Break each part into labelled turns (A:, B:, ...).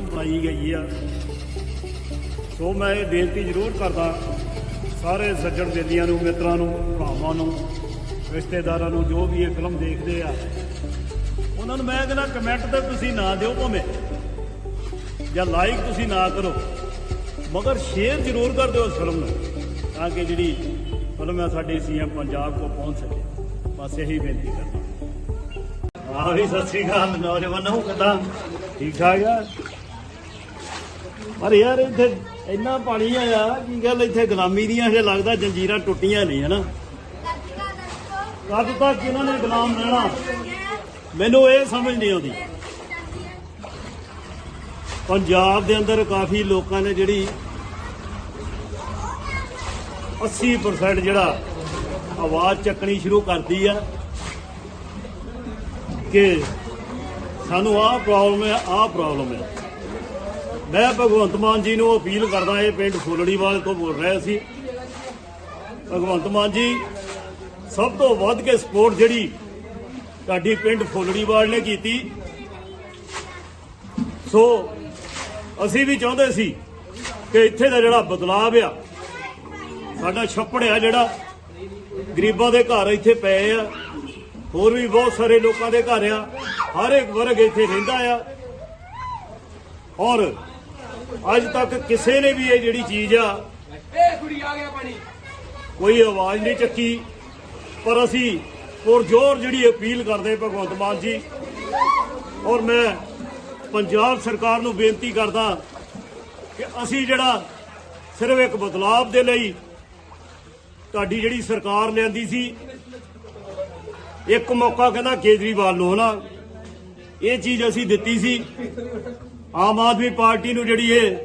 A: Film ਬਣਾਈ ਗਈ ਆ। ਸੋ ਮੈਂ ਇਹ ਬੇਨਤੀ ਜ਼ਰੂਰ ਕਰਦਾ ਸਾਰੇ ਸੱਜਣ ਬੇਲੀਆਂ ਨੂੰ, ਮਿੱਤਰਾਂ ਨੂੰ ਭਰਾਵਾਂ ਨੂੰ, ਰਿਸ਼ਤੇਦਾਰਾਂ ਨੂੰ, ਜੋ ਵੀ ਇਹ ਫਿਲਮ ਦੇਖਦੇ ਆ, ਉਹਨਾਂ ਨੂੰ ਮੈਂ ਕਹਿੰਦਾ ਕਮੈਂਟ ਤੇ ਤੁਸੀਂ ਨਾ ਦਿਓ ਭਾਵੇਂ। ਜਾਂ ਲਾਈਕ ਤੁਸੀਂ ਨਾ ਕਰੋ। ਮਗਰ ਸ਼ੇਅਰ ਜ਼ਰੂਰ ਕਰ ਦਿਓ ਇਸ ਫਿਲਮ ਨੂੰ, ਤਾਂ ਕਿ ਜਿਹੜੀ ਫਿਲਮ ਹੈ ਸਾਡੀ ਸੀਐਮ ਪੰਜਾਬ ਕੋ ਪਹੁੰਚ ਸਕੇ। ਬਸ ਇਹੀ ਬੇਨਤੀ ਕਰਦਾ। ਆਹ ਵੀ ਸਤਿ ਸ੍ਰੀ ਅਕਾਲ ਨੌਜਵਾਨਾਂ ਨੂੰ ਕਿਦਾਂ? ਠੀਕ ਠਾਕ ਆ? ਪਰ ਯਾਰ ਇੱਥੇ ਇੰਨਾ ਪਾਣੀ ਆਇਆ ਕੀ ਗੱਲ ਇੱਥੇ ਗੁਲਾਮੀ ਦੀਆਂ ਹਜੇ ਲੱਗਦਾ ਜੰਜੀਰਾਂ ਟੁੱਟੀਆਂ ਨਹੀਂ ਹਨਾ? ਕਦ ਤੱਕ ਇਹਨਾਂ ਨੇ ਗੁਲਾਮ ਰਹਿਣਾ? ਮੈਨੂੰ ਇਹ ਸਮਝ ਨਹੀਂ ਆਉਂਦੀ। ਪੰਜਾਬ ਦੇ ਅੰਦਰ ਕਾਫੀ ਲੋਕਾਂ ਨੇ ਜਿਹੜੀ 80% ਜਿਹੜਾ ਆਵਾਜ਼ ਚੱਕਣੀ ਸ਼ੁਰੂ ਕਰਦੀ ਆ ਕਿ ਸਾਨੂੰ ਆਹ ਪ੍ਰੋਬਲਮ ਹੈ, ਆਹ ਪ੍ਰੋਬਲਮ ਹੈ। ਮੈਂ ਭਗਵੰਤ ਮਾਨ ਜੀ ਨੂੰ ਅਪੀਲ ਕਰਦਾ ਇਹ ਪਿੰਡ ਫੁੱਲੜੀਵਾਲ ਤੋਂ ਬੋਲ ਰਿਹਾ ਸੀ। ਭਗਵੰਤ ਮਾਨ ਜੀ, ਸਭ ਤੋਂ ਵੱਧ ਕੇ ਸਪੋਰਟ ਜਿਹੜੀ ਤੁਹਾਡੀ ਪਿੰਡ ਫੁੱਲੜੀਵਾਲ ਨੇ ਕੀਤੀ। ਸੋ ਅਸੀਂ ਵੀ ਚਾਹੁੰਦੇ ਸੀ ਕਿ ਇੱਥੇ ਦਾ ਜਿਹੜਾ ਬਦਲਾਅ ਆ, ਸਾਡਾ ਛੱਪੜ ਆ ਜਿਹੜਾ ਗਰੀਬਾਂ ਦੇ ਘਰ ਇੱਥੇ ਪਏ ਆ, ਹੋਰ ਵੀ ਬਹੁਤ ਸਾਰੇ ਲੋਕਾਂ ਦੇ ਘਰ ਆ, ਹਰ ਇੱਕ ਵਰਗ ਇੱਥੇ ਰਹਿੰਦਾ ਆ। ਔਰ ਅੱਜ ਤੱਕ ਕਿਸੇ ਨੇ ਵੀ ਇਹ ਜਿਹੜੀ ਚੀਜ਼ ਆ
B: ਇਹ ਕੁੜੀ ਆ ਗਿਆ ਪਾਣੀ।
A: ਕੋਈ ਆਵਾਜ਼ ਨਹੀਂ ਚੱਕੀ। ਪਰ ਅਸੀਂ ਪੁਰਜੋਰ ਜਿਹੜੀ ਅਪੀਲ ਕਰਦੇ ਭਗਵੰਤ ਮਾਨ ਜੀ ਔਰ ਮੈਂ ਪੰਜਾਬ ਸਰਕਾਰ ਨੂੰ ਬੇਨਤੀ ਕਰਦਾ ਕਿ ਅਸੀਂ ਜਿਹੜਾ ਸਿਰਫ ਇੱਕ ਬਦਲਾਅ ਦੇ ਲਈ ਤੁਹਾਡੀ ਜਿਹੜੀ ਸਰਕਾਰ ਲਿਆਂਦੀ ਸੀ ਇੱਕ ਮੌਕਾ ਕਹਿੰਦਾ ਕੇਜਰੀਵਾਲ ਨੂੰ ਹਨਾ? ਇਹ ਚੀਜ਼ ਅਸੀਂ ਦਿੱਤੀ ਸੀ। ਆਮ ਆਦਮੀ ਪਾਰਟੀ ਨੂੰ ਜਿਹੜੀ ਇਹ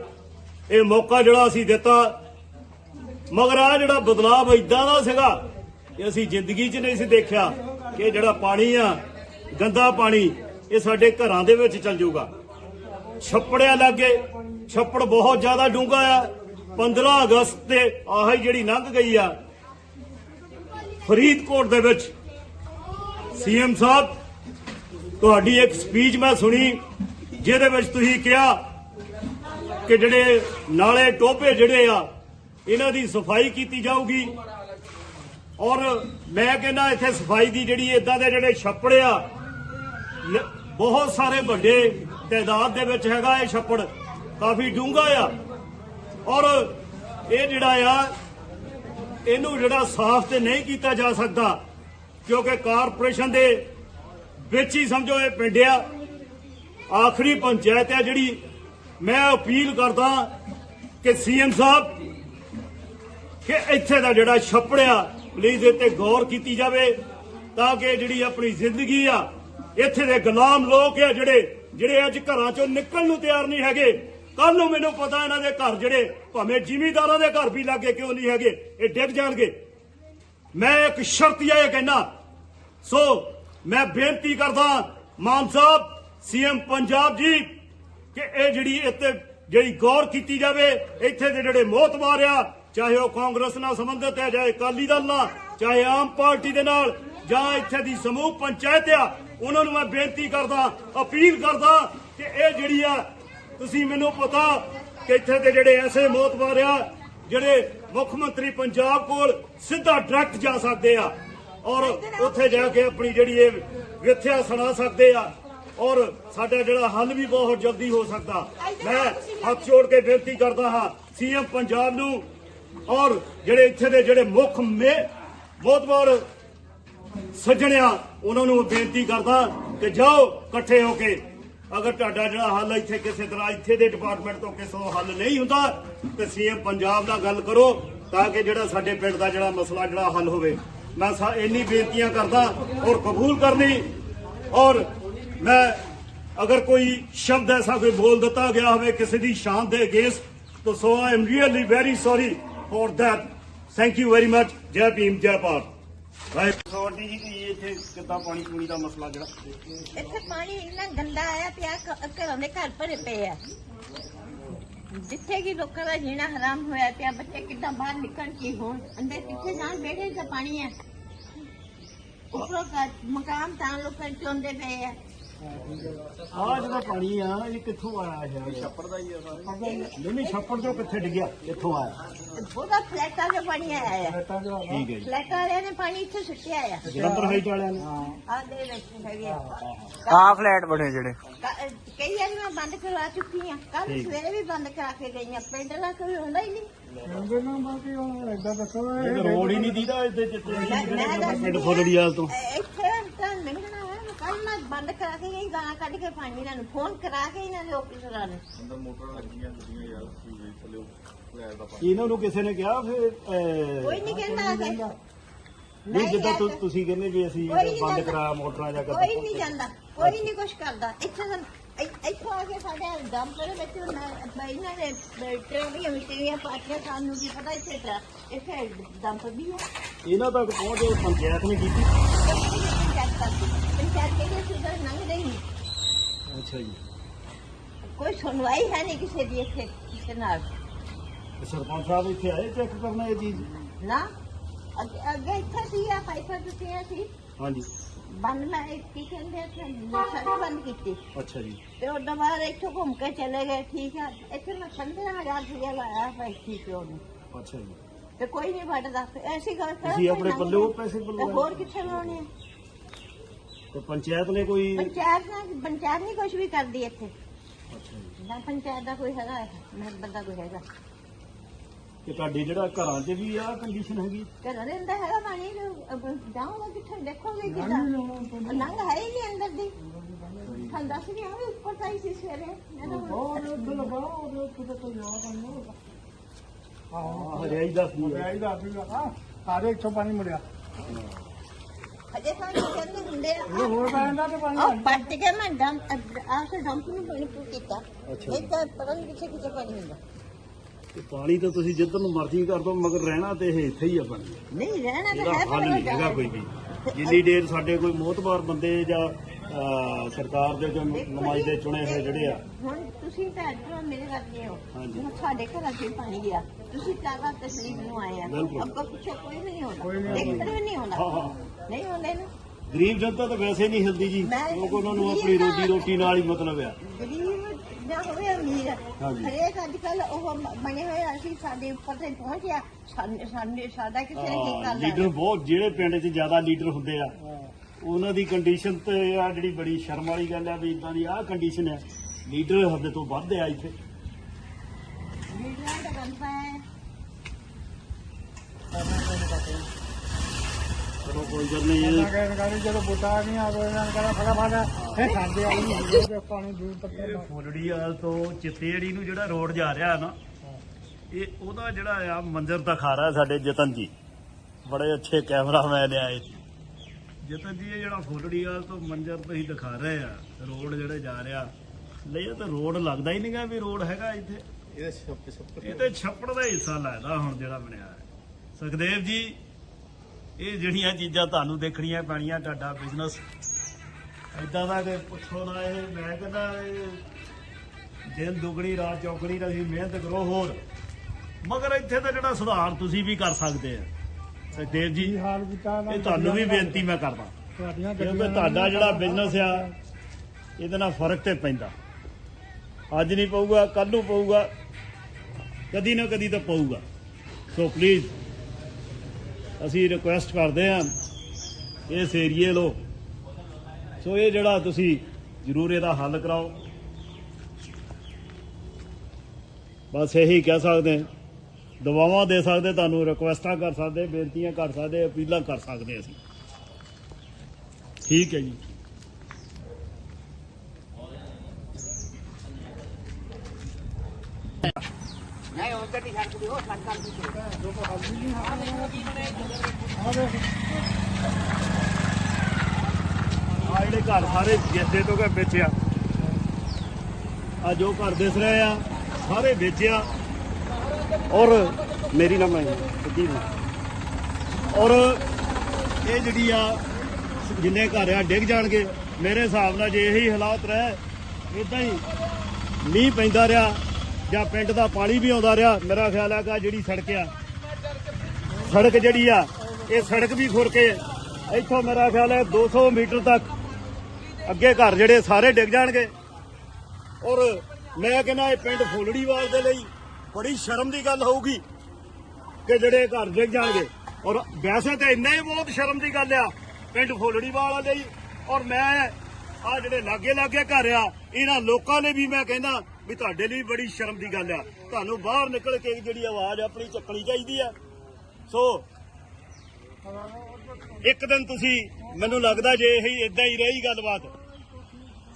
A: ਇਹ ਮੌਕਾ ਜਿਹੜਾ ਅਸੀਂ ਦਿੱਤਾ, ਮਗਰ ਆ ਜਿਹੜਾ ਬਦਲਾਅ ਇਦਾਂ ਦਾ ਸੀਗਾ ਕਿ ਅਸੀਂ ਜ਼ਿੰਦਗੀ 'ਚ ਨਹੀਂ ਸੀ ਦੇਖਿਆ ਕਿ ਜਿਹੜਾ ਪਾਣੀ ਆ, ਗੰਦਾ ਪਾਣੀ, ਇਹ ਸਾਡੇ ਘਰਾਂ ਦੇ ਵਿੱਚ ਚੱਲ ਜਾਊਗਾ। ਛੱਪੜਿਆਂ ਲੱਗੇ, ਛੱਪੜ ਬਹੁਤ ਜ਼ਿਆਦਾ ਡੂੰਘਾ ਆ। 15 ਅਗਸਤ ਤੇ ਆਹੀ ਜਿਹੜੀ ਲੰਘ ਗਈ ਆ, ਫਰੀਦਕੋਟ ਦੇ ਵਿੱਚ। ਸੀਐਮ ਸਾਹਿਬ, ਤੁਹਾਡੀ ਇੱਕ ਸਪੀਚ ਮੈਂ ਸੁਣੀ। ਜਿਹਦੇ ਵਿੱਚ ਤੁਸੀਂ ਕਿਹਾ ਕਿ ਜਿਹੜੇ ਨਾਲੇ ਟੋਪੇ ਜਿਹੜੇ ਆ, ਇਹਨਾਂ ਦੀ ਸਫ਼ਾਈ ਕੀਤੀ ਜਾਊਗੀ। ਔਰ ਮੈਂ ਕਹਿੰਦਾ ਇੱਥੇ ਸਫ਼ਾਈ ਦੀ ਜਿਹੜੀ ਇਦਾਂ ਦੇ ਜਿਹੜੇ ਛੱਪੜ ਆ ਬਹੁਤ ਸਾਰੇ ਵੱਡੇ ਤਾਦਾਦ ਦੇ ਵਿੱਚ ਹੈਗਾ ਇਹ ਛੱਪੜ, ਕਾਫੀ ਡੂੰਘਾ ਆ। ਔਰ ਇਹ ਜਿਹੜਾ ਆ, ਇਹਨੂੰ ਜਿਹੜਾ ਸਾਫ਼ ਤੇ ਨਹੀਂ ਕੀਤਾ ਜਾ ਸਕਦਾ, ਕਿਉਂਕਿ ਕਾਰਪੋਰੇਸ਼ਨ ਦੇ ਵਿੱਚ ਹੀ ਸਮਝੋ ਇਹ ਪਿੰਡ ਆ ਆਖਰੀ ਪੰਚਾਇਤ ਆ ਜਿਹੜੀ ਮੈਂ ਅਪੀਲ ਕਰਦਾ ਕਿ ਸੀਐਮ ਸਾਹਿਬ, ਕਿ ਇੱਥੇ ਦਾ ਜਿਹੜਾ ਛੱਪੜ ਆ ਪਲੀਜ਼ ਇਹ ਤੇ ਗੌਰ ਕੀਤੀ ਜਾਵੇ ਤਾਂ ਕਿ ਜਿਹੜੀ ਆਪਣੀ ਜ਼ਿੰਦਗੀ ਆ, ਇੱਥੇ ਦੇ ਗੁਲਾਮ ਲੋਕ ਆ ਜਿਹੜੇ ਜਿਹੜੇ ਅੱਜ ਘਰਾਂ ਚੋਂ ਨਿਕਲਣ ਨੂੰ ਤਿਆਰ ਨਹੀਂ ਹੈਗੇ। ਕੱਲ ਨੂੰ ਮੈਨੂੰ ਪਤਾ ਇਹਨਾਂ ਦੇ ਘਰ ਜਿਹੜੇ ਭਾਵੇਂ ਜਿਮੀਦਾਰਾਂ ਦੇ ਘਰ ਵੀ ਲੱਗੇ ਕਿਉਂ ਨਹੀਂ ਹੈਗੇ, ਇਹ ਡਿੱਗ ਜਾਣਗੇ। ਮੈਂ ਇੱਕ ਸ਼ਰਤੀਆ ਇਹ ਕਹਿਣਾ ਸੋ ਮੈਂ ਬੇਨਤੀ ਕਰਦਾ, ਮਾਨ ਸਾਹਿਬ ਸੀਐਮ ਪੰਜਾਬ ਜੀ, ਕਿ ਇਹ ਜਿਹੜੀ ਇੱਥੇ ਜਿਹੜੀ ਗੌਰ ਕੀਤੀ ਜਾਵੇ, ਇੱਥੇ ਦੇ ਜਿਹੜੇ ਮੋਹਤਬਾਰ ਆ ਚਾਹੇ ਉਹ ਕਾਂਗਰਸ ਨਾਲ ਸੰਬੰਧਿਤ ਹੈ, ਚਾਹੇ ਅਕਾਲੀ ਦਲ ਨਾਲ, ਚਾਹੇ ਆਮ ਪਾਰਟੀ ਦੇ ਨਾਲ, ਜਾਂ ਇੱਥੇ ਦੀ ਸਮੂਹ ਪੰਚਾਇਤ ਆ, ਉਹਨਾਂ ਨੂੰ ਮੈਂ ਬੇਨਤੀ ਕਰਦਾ, ਅਪੀਲ ਕਰਦਾ ਕਿ ਇਹ ਜਿਹੜੀ ਆ, ਤੁਸੀਂ ਮੈਨੂੰ ਪਤਾ ਕਿ ਇੱਥੇ ਦੇ ਜਿਹੜੇ ਐਸੇ ਮੋਹਤਬਾਰ ਆ ਜਿਹੜੇ ਮੁੱਖ ਮੰਤਰੀ ਪੰਜਾਬ ਕੋਲ ਸਿੱਧਾ ਡਾਇਰੈਕਟ ਜਾ ਸਕਦੇ ਆ, ਔਰ ਉੱਥੇ ਜਾ ਕੇ ਆਪਣੀ ਜਿਹੜੀ ਇਹ ਵਿਥਿਆ ਸੁਣਾ ਸਕਦੇ ਆ ਔਰ ਸਾਡਾ ਜਿਹੜਾ ਹੱਲ ਵੀ ਬਹੁਤ ਜਲਦੀ ਹੋ ਸਕਦਾ। ਮੈਂ ਹੱਥ ਜੋੜ ਕੇ ਬੇਨਤੀ ਕਰਦਾ ਹਾਂ, ਸੀਐਮ ਪੰਜਾਬ ਨੂੰ ਔਰ ਜਿਹੜੇ ਇੱਥੇ ਦੇ ਜਿਹੜੇ ਮੁੱਖ ਮੇ, ਬਹੁਤ ਬਹੁਤ ਸੱਜਣਿਆ, ਉਹਨਾਂ ਨੂੰ ਬੇਨਤੀ ਕਰਦਾ ਕਿ ਜਾਓ ਇਕੱਠੇ ਹੋ ਕੇ। ਅਗਰ ਤੁਹਾਡਾ ਜਿਹੜਾ ਹੱਲ ਇੱਥੇ ਕਿਸੇ ਤਰ੍ਹਾਂ ਇੱਥੇ ਦੇ ਡਿਪਾਰਟਮੈਂਟ ਤੋਂ ਕਿਸੇ ਤੋਂ ਹੱਲ ਨਹੀਂ ਹੁੰਦਾ, ਤੇ ਸੀਐਮ ਪੰਜਾਬ ਨਾਲ ਗੱਲ ਕਰੋ ਤਾਂ ਕਿ ਜਿਹੜਾ ਸਾਡੇ ਪਿੰਡ ਦਾ ਜਿਹੜਾ ਮਸਲਾ ਜਿਹੜਾ ਹੱਲ ਹੋਵੇ। ਮੈਂ ਇੰਨੀ ਬੇਨਤੀਆਂ ਕਰਦਾ ਔਰ ਕਬੂਲ ਕਰਨੀ ਔਰ ਮੈਂ ਅਗਰ ਕੋਈ ਸ਼ਬਦ ऐसा कोई बोल दिता गया हमें किसी की शान दे अगेंस्ट तो so I am really very sorry for thank you very much Jai Bhim Jai Bharat. ਬਾਈ ਕੀ
C: ਘਰਾਂ ਦੇ ਘਰ ਭਰੇ ਲੋਕਾਂ ਦਾ ਜੀਣਾ ਹਰਾਮ ਹੋਇਆ ਪਿਆ ਬੱਚੇ ਕਿੱਦਾਂ ਬਾਹਰ ਨਿਕਲ ਕੇ ਹੋਣ ਅੰਦਰ ਕਿੱਥੇ ਜਾਣ ਬੈਠੇ ਤਾਂ ਪਾਣੀ ਆ? ਉਪਰੋਂ ਮਕਾਮ ਤਾਂ ਲੋਕਾਂ ਚੋਂਦੇ ਪਏ ਆ।
A: ਆ ਜਿਹੜਾ ਪਾਣੀ ਆ ਇਹ ਕਿੱਥੋਂ ਆਇਆ ਹੈ ਛੱਪੜ ਦਾ ਹੀ ਆ ਨਹੀਂ ਨਹੀਂ ਛੱਪੜ ਤੋਂ ਕਿੱਥੇ ਡਿੱਗਿਆ? ਕਿੱਥੋਂ ਆਇਆ?
C: ਉਹਦਾ ਫਲੈਟਾਂ ਦੇ ਪਾਣੀ ਆਇਆ
A: ਠੀਕ ਹੈ ਜੀ।
C: ਫਲੈਟਾਂ ਵਾਲਿਆਂ ਨੇ ਪਾਣੀ ਇੱਥੇ ਸੁੱਟਿਆ ਆ।
A: ਜਲੰਧਰ ਹਾਈਟ ਵਾਲਿਆਂ ਨੇ?
C: ਆ ਦੇ ਵਿੱਚ ਹੈਗੇ ਆ।
D: ਆ ਫਲੈਟ ਬਣੇ ਜਿਹੜੇ।
C: ਕ- ਕਈ ਵਾਰੀ ਮੈਂ ਬੰਦ ਕਰਵਾ ਚੁੱਕੀ ਆ। ਕੱਲ
A: ਠੀਕ।
C: ਸਵੇਰੇ ਵੀ ਬੰਦ ਕਰਾ ਕੇ ਗਈ ਆ ਪਿੰਡ ਦਾ ਕੋਈ ਹੁੰਦਾ ਹੀ ਨਹੀਂ।
A: ਇਹ ਰੋਡ ਹੀ ਨਹੀਂ ਦੀਦਾ ਇੱਥੇ ਜਿੱਥੇ
C: ਮੈਂ- ਦੱਸ
A: ਪਿੰਡ ਫੋਲੜੀਆਲ ਤੋਂ
C: ਹਾਂ, ਇੱਥੇ ਤਾਂ। ਹੈ ਬੰਦ ਕਰਾ ਕੇ ਗਈ ਗਾਣਾ ਕੱਢ ਕੇ ਪਾਣੀ ਇਹਨਾਂ ਨੂੰ ਫੋਨ ਕਰਾ ਕੇ ਇਹਨਾਂ ਨੇ। ਆਫਿਸਰਾਂ ਨੇ
A: ਇਹਨਾਂ ਨੂੰ ਕਿਸੇ ਨੇ ਕਿਹਾ ਫਿਰ ਅਹ,
C: ਕੋਈ ਨਹੀਂ ਕਹਿੰਦਾ ਕਿ
A: ਨਹੀਂ ਜਿੱਦਾਂ ਤੁ- ਤੁਸੀਂ ਕਹਿੰਦੇ ਵੀ ਅਸੀਂ
C: ਕੋਈ ਨਹੀਂ
A: ਬੰਦ
C: ਜਾਂਦਾ।
A: ਕਰਾਇਆ ਮੋਟਰਾਂ ਜਾਂ
C: ਕੋਈ
A: ਕਰਦੇ
C: ਨਹੀਂ ਜਾਂਦਾ। ਕੋਈ ਨਹੀਂ ਕੁਛ ਕਰਦਾ। ਇੱਥੇ ਤਾਂ ਇ- ਇੱਥੋਂ ਆ ਕੇ ਸਾਡੇ ਡੰਪ ਦੇ ਵਿੱਚ ਮੈਂ- ਇਹਨਾਂ ਨੇ ਟ੍ਰੇਨੀਆਂ ਮਿੱਟੀਆਂ ਪਾਟੀਆਂ ਸਾਨੂੰ ਕੀ ਪਤਾ ਇੱਥੇ ਤਾਂ ਇੱਥੇ ਡੰਪ ਵੀ ਹੈ
A: ਇਹਨਾਂ ਤੱਕ ਪਹੁੰਚ ਪੰਚਾਇਤ ਨੇ ਕੀਤੀ।
C: ਪੰਚਾਇਤ ਹੀ ਨਹੀਂ।
A: ਅੱਛਾ ਜੀ
C: ਕੋਈ ਸੁਣਵਾਈ ਹੈ ਨਹੀਂ ਕਿਸੇ ਦੀ ਇੱਥੇ ਕਿਸੇ ਨਾਲ
A: ਤੇ ਸਰਪੰਚ ਸਾਹਿਬ ਇੱਥੇ ਆਏ ਚੈੱਕ ਕਰਨਾ ਇਹ ਚੀਜ਼
C: ਨਾ ਅੱਗੇ ਅੱਗੇ ਇੱਥੇ ਸੀ ਆ ਪਾਈਪਾਂ ਟੁੱਟੀਆਂ ਸੀ
A: ਹਾਂਜੀ
C: ਬੰਦ ਮੈਂ ਕੀ ਕਹਿੰਦੇ ਆ ਸਾਰੇ ਬੰਦ ਕੀਤੀ
A: ਅੱਛਾ ਜੀ
C: ਤੇ ਉਹ ਦੁਬਾਰਾ ਇੱਥੋਂ ਘੁੰਮ ਕੇ ਚਲੇ ਗਏ ਠੀਕ ਆ ਇੱਥੇ ਮੈਂ 15000 ਰੁਪਇਆ ਲਾਇਆ ਭਾਈ ਠੀਕ ਉਹਨੂੰ
A: ਅੱਛਾ ਜੀ
C: ਤੇ ਕੋਈ ਨਹੀਂ ਵੱਢਦਾ ਐਸੀ ਗੱਲ ਕਰ
A: ਤੁਸੀਂ ਆਪਣੇ ਪੱਲਿਓਂ ਪੈਸੇ
C: ਤੇ
A: ਬੁਲਵਾਏ
C: ਹੋਰ ਕਿੱਥੇ ਲਾਉਣੇ ਆ?
A: ਤੇ ਪੰਚਾਇਤ ਨੇ ਕੋਈ
C: ਪੰਚਾਇਤ ਨਾਲ ਪੰਚਾਇਤ ਨਹੀਂ ਕੁਝ ਵੀ ਕਰਦੀ ਇੱਥੇ।
A: ਅੱਛਾ ਜੀ।
C: ਨਾ ਪੰਚਾਇਤ ਦਾ ਕੋਈ ਹੈਗਾ ਨਾ ਬੰਦਾ ਕੋਈ ਹੈਗਾ।
A: ਤੇ ਤੁਹਾਡੇ ਜਿਹੜਾ ਘਰਾਂ 'ਚ ਵੀ ਆ ਕੰਡੀਸ਼ਨ ਹੈਗੀ?
C: ਘਰ ਦੇ ਅੰਦਰ ਹੈਗਾ ਪਾਣੀ ਜਾਉਂਗਾ ਕਿੱਥੇ ਦੇਖੋਗੇ ਕਿੱਦਾਂ? ਨੰਗ ਹੈ ਹੀ ਨਹੀਂ ਅੰਦਰ ਦੀ। ਤੁਹਾਨੂੰ ਦੱਸ ਰਹੀ ਹਾਂ ਵੀ ਉੱਪਰ ਤਾਂ ਹੀ ਸੀ ਸਵੇਰੇ। ਮੈਂ ਤਾਂ ਹੁਣ-
A: ਹਾਂ ਹਰਿਆਈ ਦਾ ਸੀ
D: ਸਾਰੇ ਇੱਥੋਂ ਪਾਣੀ ਮੁੜਿਆ।
C: ਹਜੇ ਤਾਂ ਨਹੀਂ ਕਹਿੰਦੇ ਹੁੰਦੇ ਆ
D: ਹੋਰ ਪੈਂਦਾ ਤੇ ਪਾਣੀ
C: ਉਹ ਪੱਟ ਕੇ ਮੈਂ ਡੰਪ ਆਸੇ ਡੰਪ ਨੂੰ ਪਾਣੀ ਪੂ ਕੀਤਾ।
A: ਅੱਛਾ।
C: ਨਹੀਂ ਤਾਂ ਪਤਾ ਨਹੀਂ ਕਿੱਥੇ ਕਿੱਥੇ ਪਾਣੀ ਹੁੰਦਾ।
A: ਤੇ ਪਾਣੀ ਤਾਂ ਤੁਸੀਂ ਜਿੱਧਰ ਨੂੰ ਮਰਜ਼ੀ ਕਰ ਦੋ ਮਗਰ ਰਹਿਣਾ ਤੇ ਇਹ ਇੱਥੇ ਹੀ ਆ ਪਾਣੀ।
C: ਨਹੀਂ ਰਹਿਣਾ
A: ਇਹਦਾ
C: ਤਾਂ ਹੈ
A: ਹੱਲ ਨਹੀਂ ਹੈਗਾ ਕੋਈ ਵੀ। ਜਿੰਨੀ ਦੇਰ ਸਾਡੇ ਕੋਈ ਮੋਤਬਾਰ ਬੰਦੇ ਜਾਂ ਅਹ, ਸਰਕਾਰ ਦੇ ਜੋ ਨੁਮਾਇੰਦੇ ਚੁਣੇ ਹੋਏ ਜਿਹੜੇ ਆ।
C: ਹੁਣ ਤੁਸੀਂ ਤਾਂ ਇੱਧਰੋਂ ਮੇਰੇ ਕਰਦੇ ਹੋ।
A: ਹਾਂਜੀ।
C: ਹੁਣ ਸਾਡੇ ਘਰਾਂ 'ਚ ਪਾਣੀ ਗਿਆ ਤੁਸੀਂ ਕਾਹਦਾ ਤਸਲੀਮ ਨੂੰ ਆਏ ਆ।
A: ਬਿਲਕੁਲ।
C: ਅੱਗੋਂ ਪਿੱਛੇ ਕੋਈ ਵੀ ਨਹੀਂ ਹੁੰਦਾ ਦੇਖਣ ਵੀ ਨਹੀਂ ਹੁੰਦਾ
A: ਹਾਂ, ਹਾਂ।
C: ਨਹੀਂ ਹੁੰਦੇ ਨਾ
A: ਗਰੀਬ ਜਨਤਾ ਤਾਂ ਵੈਸੇ ਨਹੀਂ ਹਿਲਦੀ ਜੀ।
C: ਮੈਂ-
A: ਕਿਉਂਕਿ ਉਹਨਾਂ ਨੂੰ ਆਪਣੀ ਰੋਜੀ ਰੋਟੀ ਨਾਲ ਹੀ ਮਤਲਬ ਆ।
C: ਗਰੀਬ ਜਾਂ ਹੋਵੇ ਅਮੀਰ।
A: ਹਾਂਜੀ।
C: ਹਰੇਕ ਅੱਜ ਕੱਲ ਉਹ ਬਣੇ ਹੋਏ ਆ, ਅਸੀਂ ਸਾਡੇ ਉੱਪਰ ਤੇ ਪਹੁੰਚਿਆ। ਸਾਨੂੰ ਸਾਨੂੰ- ਸਾਡਾ ਕਿਸੇ ਨੇ ਕੀ ਕਰ
A: ਲੀਡਰ ਬਹੁਤ ਜਿਹੜੇ ਪਿੰਡ 'ਚ ਜ਼ਿਆਦਾ ਲੀਡਰ ਹੁੰਦੇ ਆ ਉਹਨਾਂ ਦੀ ਕੰਡੀਸ਼ਨ ਤੇ ਆ ਜਿਹੜੀ ਬੜੀ ਸ਼ਰਮ ਵਾਲੀ ਗੱਲ ਆ ਵੀ ਇਦਾਂ ਦੀ ਆਹ ਕੰਡੀਸ਼ਨ ਹੈ ਲੀਡਰ ਹੱਦ ਤੋਂ ਵੱਧ ਆ ਇੱਥੇ।
C: ਲੀਡਰਾਂ ਦਾ ਗੰਦਾ ਹੈ।
A: ਚਲੋ ਕੋਈ ਗੱਲ ਨਹੀਂ। ਇਹ
D: ਕਹਿੰਦੇ ਜਦੋਂ ਬੁੱਟਾ ਨਹੀਂ ਆਵੇ ਇਹਨਾਂ ਕਹਿੰਦਾ ਫਟਾਫਟ ਇਹ ਖਾਂਦੇ ਆਈ ਨਹੀਂ ਪਾਣੀ ਦੂਰ ਤੱਕ
A: ਫੁੱਲੜੀ ਵਾਲ ਤੋਂ ਚਿੱਤੇੜੀ ਨੂੰ ਜਿਹੜਾ ਰੋਡ ਜਾ ਰਿਹਾ ਨਾ ਇਹ ਉਹਦਾ ਜਿਹੜਾ ਆ ਮੰਜ਼ਰ ਦਿਖਾ ਰਿਹਾ ਸਾਡੇ ਜਤਨ ਜੀ। ਬੜੇ ਅੱਛੇ ਕੈਮਰਾਮੈਨ ਆ ਇਹ। ਜਤਨ ਜੀ ਇਹ ਜਿਹੜਾ ਫੁੱਲੜੀ ਵਾਲ ਤੋਂ ਮੰਜ਼ਰ ਤੁਸੀਂ ਦਿਖਾ ਰਹੇ ਆ ਰੋਡ ਜਿਹੜੇ ਜਾ ਰਿਹਾ। ਲਈ ਇਹ ਤਾਂ ਰੋਡ ਲੱਗਦਾ ਹੀ ਨਹੀਂਗਾ ਵੀ ਰੋਡ ਹੈਗਾ ਇੱਥੇ। ਇਹ ਤੇ ਛੱਪੜ ਦਾ ਹਿੱਸਾ ਲੱਗਦਾ ਹੁਣ ਜਿਹੜਾ ਬਣਿਆ ਹੈ। ਸੁਖਦੇਵ ਜੀ ਇਹ ਜਿਹੜੀਆਂ ਚੀਜ਼ਾਂ ਤੁਹਾਨੂੰ ਦੇਖਣੀਆਂ ਪੈਣੀਆਂ ਤੁਹਾਡਾ ਬਿਜ਼ਨਸ ਇਦਾਂ ਦਾ ਕਿ ਪੁੱਛੋ ਨਾ ਇਹ ਮੈਂ ਕਹਿੰਦਾ ਇਹ ਦਿਨ ਦੁਗਣੀ ਰਾਤ ਚੌਗਣੀ ਦਾ ਤੁਸੀਂ ਮਿਹਨਤ ਕਰੋ ਹੋਰ। ਮਗਰ ਇੱਥੇ ਤਾਂ ਜਿਹੜਾ ਸੁਧਾਰ ਤੁਸੀਂ ਵੀ ਕਰ ਸਕਦੇ ਆ। ਸੁਖਦੇਵ ਜੀ ਇਹ ਤੁਹਾਨੂੰ ਵੀ ਬੇਨਤੀ ਮੈਂ ਕਰਦਾ। ਕਿਉਂਕਿ ਤੁਹਾਡਾ ਜਿਹੜਾ ਬਿਜ਼ਨਸ ਆ ਇਹਦੇ ਨਾਲ ਫ਼ਰਕ ਤੇ ਪੈਂਦਾ। ਅੱਜ ਨਹੀਂ ਪਊਗਾ ਕੱਲ ਨੂੰ ਪਊਗਾ ਕਦੀ ਨਾ ਕਦੀ ਤਾਂ ਪਊਗਾ। ਸੋ ਪਲੀਜ਼ ਅਸੀਂ ਰਿਕੁਐਸਟ ਕਰਦੇ ਹਾਂ ਇਸ ਏਰੀਏ ਲੋ ਸੋ ਇਹ ਜਿਹੜਾ ਤੁਸੀਂ ਜ਼ਰੂਰ ਇਹਦਾ ਹੱਲ ਕਰਾਓ। ਬਸ ਇਹੀ ਕਹਿ ਸਕਦੇ ਦਵਾਵਾਂ ਦੇ ਸਕਦੇ, ਤੁਹਾਨੂੰ ਰਿਕੁਐਸਟਾਂ ਕਰ ਸਕਦੇ, ਬੇਨਤੀਆਂ ਕਰ ਸਕਦੇ, ਅਪੀਲਾਂ ਕਰ ਸਕਦੇ ਅਸੀਂ। ਠੀਕ ਹੈ ਜੀ। ਆ ਜਿਹੜੇ ਘਰ ਸਾਰੇ ਜਿੱਦੇ ਤੋਂ ਕੇ ਵੇਚਿਆ। ਆ ਜੋ ਘਰ ਦਿਸ ਰਹੇ ਆ, ਸਾਰੇ ਵੇਚਿਆ। ਔਰ ਮੇਰੀ ਨਾਮ ਮੈਂ ਸਿੱਧੀ ਨਾ ਔਰ ਇਹ ਜਿਹੜੀ ਆ, ਜਿੰਨੇ ਘਰ ਆ, ਡਿੱਗ ਜਾਣਗੇ। ਮੇਰੇ ਹਿਸਾਬ ਨਾਲ ਜੇ ਇਹੀ ਹਾਲਾਤ ਰਹੇ ਇਦਾਂ ਹੀ ਮੀਂਹ ਪੈਂਦਾ ਰਿਹਾ। ਜਾਂ ਪਿੰਡ ਦਾ ਪਾਣੀ ਵੀ ਆਉਂਦਾ ਰਿਹਾ, ਮੇਰਾ ਖਿਆਲ ਹੈ ਕਿ ਜਿਹੜੀ ਸੜਕ ਆ, ਸੜਕ ਜਿਹੜੀ ਆ, ਇਹ ਸੜਕ ਵੀ ਖੁਰ ਕੇ ਇੱਥੋਂ ਮੇਰਾ ਖਿਆਲ ਹੈ 200 ਮੀਟਰ ਤੱਕ ਅੱਗੇ ਘਰ ਜਿਹੜੇ ਸਾਰੇ ਡਿੱਗ ਜਾਣਗੇ। ਔਰ ਮੈਂ ਕਹਿੰਦਾ ਇਹ ਪਿੰਡ ਫੁੱਲੜੀਵਾਲ ਦੇ ਲਈ ਬੜੀ ਸ਼ਰਮ ਦੀ ਗੱਲ ਹੋਊਗੀ ਕਿ ਜਿਹੜੇ ਘਰ ਡਿੱਗ ਜਾਣਗੇ। ਔਰ ਵੈਸੇ ਤਾਂ ਇੰਨਾ ਹੀ ਬਹੁਤ ਸ਼ਰਮ ਦੀ ਗੱਲ ਆ, ਪਿੰਡ ਫੁੱਲੜੀਵਾਲ ਲਈ। ਔਰ ਮੈਂ ਆ ਜਿਹੜੇ ਲਾਗੇ ਲਾਗੇ ਘਰ ਆ, ਇਹਨਾਂ ਲੋਕਾਂ ਲਈ ਵੀ ਮੈਂ ਕਹਿੰਦਾ ਵੀ ਤੁਹਾਡੇ ਲਈ ਬੜੀ ਸ਼ਰਮ ਦੀ ਗੱਲ ਆ। ਤੁਹਾਨੂੰ ਬਾਹਰ ਨਿਕਲ ਕੇ ਜਿਹੜੀ ਆਵਾਜ਼ ਆਪਣੀ ਚੱਕਣੀ ਚਾਹੀਦੀ ਆ। ਸੋ, ਇੱਕ ਦਿਨ ਤੁਸੀਂ, ਮੈਨੂੰ ਲੱਗਦਾ ਜੇ ਇਹੀ ਇਦਾਂ ਹੀ ਰਹੀ ਗੱਲਬਾਤ,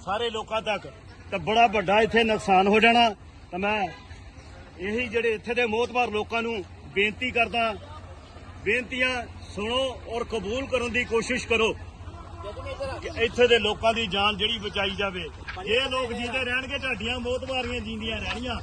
A: ਸਾਰੇ ਲੋਕਾਂ ਤੱਕ, ਤਾਂ ਬੜਾ ਵੱਡਾ ਇੱਥੇ ਨੁਕਸਾਨ ਹੋ ਜਾਣਾ। ਤਾਂ ਮੈਂ ਇਹੀ ਜਿਹੜੇ ਇੱਥੇ ਦੇ ਮੋਹਤਬਾਰ ਲੋਕਾਂ ਨੂੰ ਬੇਨਤੀ ਕਰਦਾ, ਬੇਨਤੀਆਂ ਸੁਣੋ ਔਰ ਕਬੂਲ ਕਰਨ ਦੀ ਕੋਸ਼ਿਸ਼ ਕਰੋ। ਇੱਥੇ ਦੇ ਲੋਕਾਂ ਦੀ ਜਾਨ ਜਿਹੜੀ ਬਚਾਈ ਜਾਵੇ। ਇਹ ਲੋਕ ਜੀਂਦੇ ਰਹਿਣਗੇ ਤੁਹਾਡੀਆਂ ਮੋਹਤਬਾਰੀਆਂ ਜੀਂਦੀਆਂ ਰਹਿਣੀਆਂ।